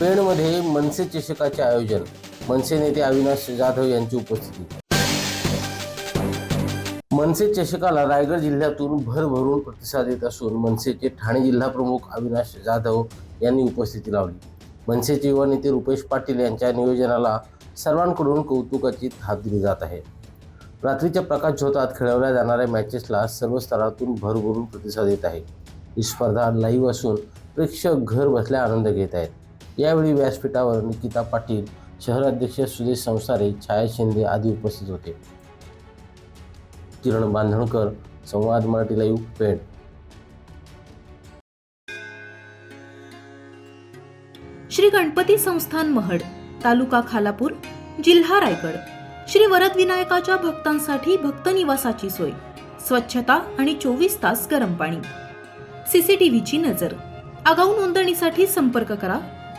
पेणमध्ये मनसे चषकाचे आयोजन. मनसे नेते अविनाश जाधव यांची उपस्थिती. मनसे चषकाला रायगड जिल्ह्यातून भरभरून प्रतिसाद येत असून मनसेचे ठाणे जिल्हा प्रमुख अविनाश जाधव यांनी उपस्थिती लावली. मनसेचे युवा नेते रुपेश पाटील यांच्या नियोजनाला सर्वांकडून कौतुकाची थाप दिली जात आहे. रात्रीच्या प्रकाश झोतात खेळवल्या जाणाऱ्या मॅचेसला सर्व स्तरातून भरभरून प्रतिसाद येत आहे. ही स्पर्धा लाईव्ह असून प्रेक्षक घर बसल्या आनंद घेत आहेत. यावेळी व्यासपीठावर निकिता पाटील शहराध्यक्ष सुदेश संसारे छाया शिंदे आदी उपस्थित होते. किरण बांधणकर संवाद मराठी लाईव्ह पेड श्री गणपती संस्थान महड तालुका खालापूर जिल्हा रायगड. श्री वरद विनायकाच्या भक्तांसाठी भक्त निवासाची सोय स्वच्छता आणि चोवीस तास गरम पाणी. सीसीटीव्हीची नजर. आगाऊ नोंदणीसाठी संपर्क करा.